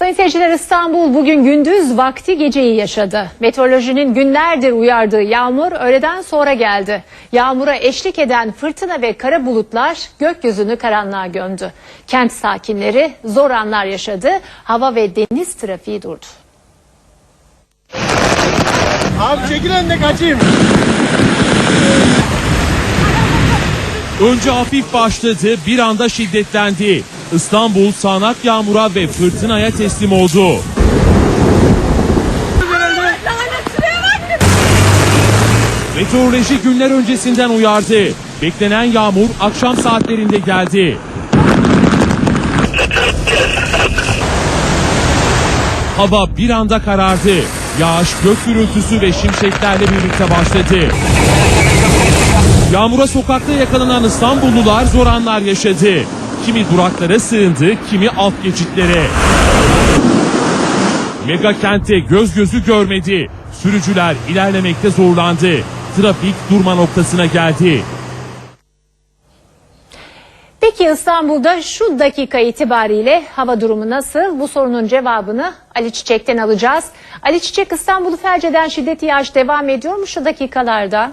Sayın seyirciler İstanbul bugün gündüz vakti geceyi yaşadı. Meteorolojinin günlerdir uyardığı yağmur öğleden sonra geldi. Yağmura eşlik eden fırtına ve kara bulutlar gökyüzünü karanlığa gömdü. Kent sakinleri zor anlar yaşadı. Hava ve deniz trafiği durdu. Abi çekil önüne kaçayım. Önce hafif başladı, bir anda şiddetlendi. İstanbul sağanak yağmura ve fırtınaya teslim oldu. Meteoroloji günler öncesinden uyardı. Beklenen yağmur akşam saatlerinde geldi. Hava bir anda karardı. Yağış gök gürültüsü ve şimşeklerle birlikte başladı. Yağmura sokakta yakalanan İstanbullular zor anlar yaşadı. Kimi duraklara sığındı, kimi alt geçitlere. Mega kentte göz gözü görmedi. Sürücüler ilerlemekte zorlandı. Trafik durma noktasına geldi. Peki İstanbul'da şu dakika itibariyle hava durumu nasıl? Bu sorunun cevabını Ali Çiçek'ten alacağız. Ali Çiçek İstanbul'u felç eden şiddetli yağış devam ediyor mu şu dakikalarda?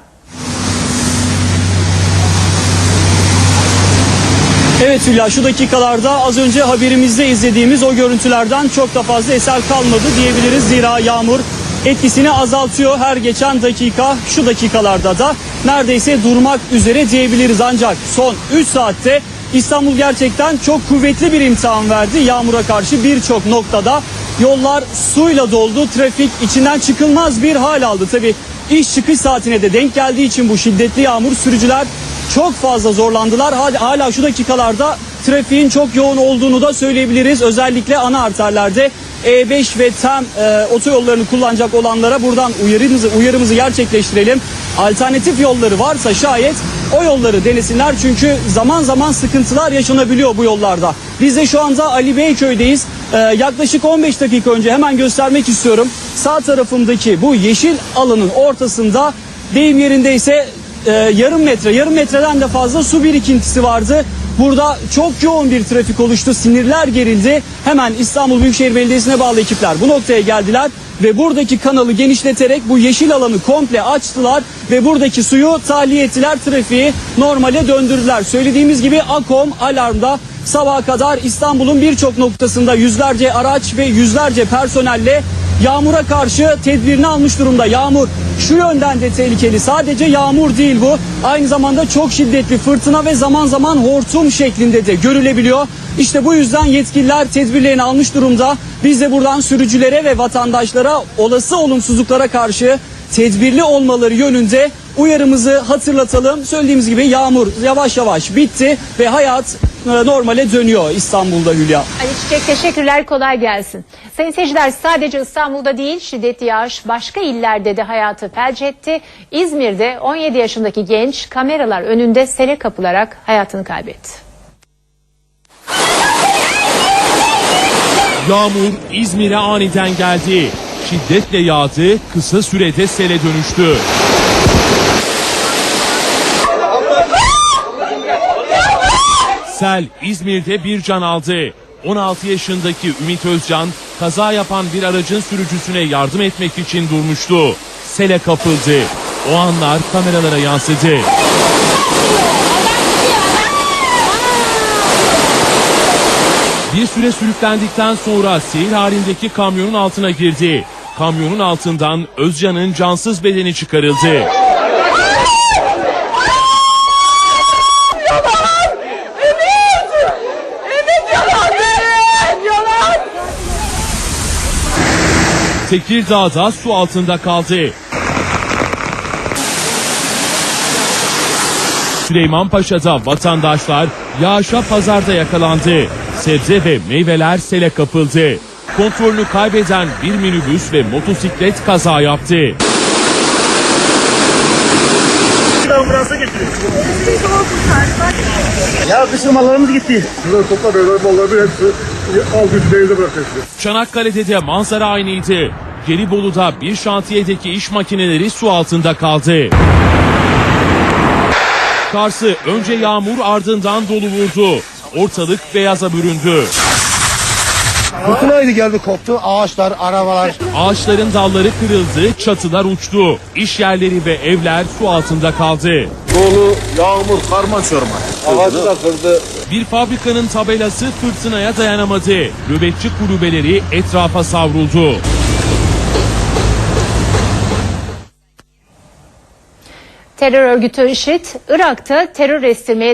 Evet Hülya şu dakikalarda az önce haberimizde izlediğimiz o görüntülerden çok da fazla eser kalmadı diyebiliriz. Zira yağmur etkisini azaltıyor her geçen dakika şu dakikalarda da neredeyse durmak üzere diyebiliriz. Ancak son 3 saatte İstanbul gerçekten çok kuvvetli bir imtihan verdi. Yağmura karşı birçok noktada yollar suyla doldu. Trafik içinden çıkılmaz bir hal aldı. Tabi iş çıkış saatine de denk geldiği için bu şiddetli yağmur sürücüler çok fazla zorlandılar. Hala, şu dakikalarda trafiğin çok yoğun olduğunu da söyleyebiliriz. Özellikle ana arterlerde E5 ve TEM e, otoyollarını kullanacak olanlara buradan uyarımızı, uyarımızı gerçekleştirelim. Alternatif yolları varsa şayet o yolları denesinler çünkü zaman zaman sıkıntılar yaşanabiliyor bu yollarda. Biz de şu anda Ali Beyköy'deyiz. Ee, yaklaşık 15 dakika önce hemen göstermek istiyorum. Sağ tarafımdaki bu yeşil alanın ortasında deyim yerindeyse e, yarım metre, yarım metreden de fazla su birikintisi vardı. Burada çok yoğun bir trafik oluştu. Sinirler gerildi. Hemen İstanbul Büyükşehir Belediyesi'ne bağlı ekipler bu noktaya geldiler ve buradaki kanalı genişleterek bu yeşil alanı komple açtılar ve buradaki suyu tahliye ettiler. Trafiği normale döndürdüler. Söylediğimiz gibi Akom alarmda sabaha kadar İstanbul'un birçok noktasında yüzlerce araç ve yüzlerce personelle yağmura karşı tedbirini almış durumda. Yağmur şu yönden de tehlikeli. Sadece yağmur değil bu. Aynı zamanda çok şiddetli fırtına ve zaman zaman hortum şeklinde de görülebiliyor. İşte bu yüzden yetkililer tedbirlerini almış durumda. Biz de buradan sürücülere ve vatandaşlara olası olumsuzluklara karşı tedbirli olmaları yönünde uyarımızı hatırlatalım. Söylediğimiz gibi yağmur yavaş yavaş bitti ve hayat normale dönüyor İstanbul'da Hülya. Ali Çiçek teşekkürler kolay gelsin. Sayın seyirciler sadece İstanbul'da değil şiddetli yağış başka illerde de hayatı felç etti. İzmir'de 17 yaşındaki genç kameralar önünde sele kapılarak hayatını kaybetti. Yağmur İzmir'e aniden geldi. Şiddetle yağdı, kısa sürede sele dönüştü. Sel İzmir'de bir can aldı. 16 yaşındaki Ümit Özcan kaza yapan bir aracın sürücüsüne yardım etmek için durmuştu. Sele kapıldı. O anlar kameralara yansıdı. Bir süre sürüklendikten sonra seyir halindeki kamyonun altına girdi. Kamyonun altından Özcan'ın cansız bedeni çıkarıldı. Tekirdağ'da su altında kaldı. Süleymanpaşa'da vatandaşlar yağışa pazarda yakalandı. Sebze ve meyveler sele kapıldı. Kontrolünü kaybeden bir minibüs ve motosiklet kaza yaptı. Ambulansa getiriyor. Ya kışın mallarımız gitti. Bunları topla böyle malları hepsi al güç denizde bırakıyorsun. Çanakkale'de de manzara aynıydı. Gelibolu'da bir şantiyedeki iş makineleri su altında kaldı. Kars'ı önce yağmur ardından dolu vurdu. Ortalık beyaza büründü. Fırtınaydı geldi koptu. Ağaçlar, arabalar. Ağaçların dalları kırıldı, çatılar uçtu. İş yerleri ve evler su altında kaldı. Dolu, yağmur, karma çorman. Ağacı da kırdı. Bir fabrikanın tabelası fırtınaya dayanamadı. Nöbetçi kulübeleri etrafa savruldu. Terör örgütü IŞİD, Irak'ta terör estirmeye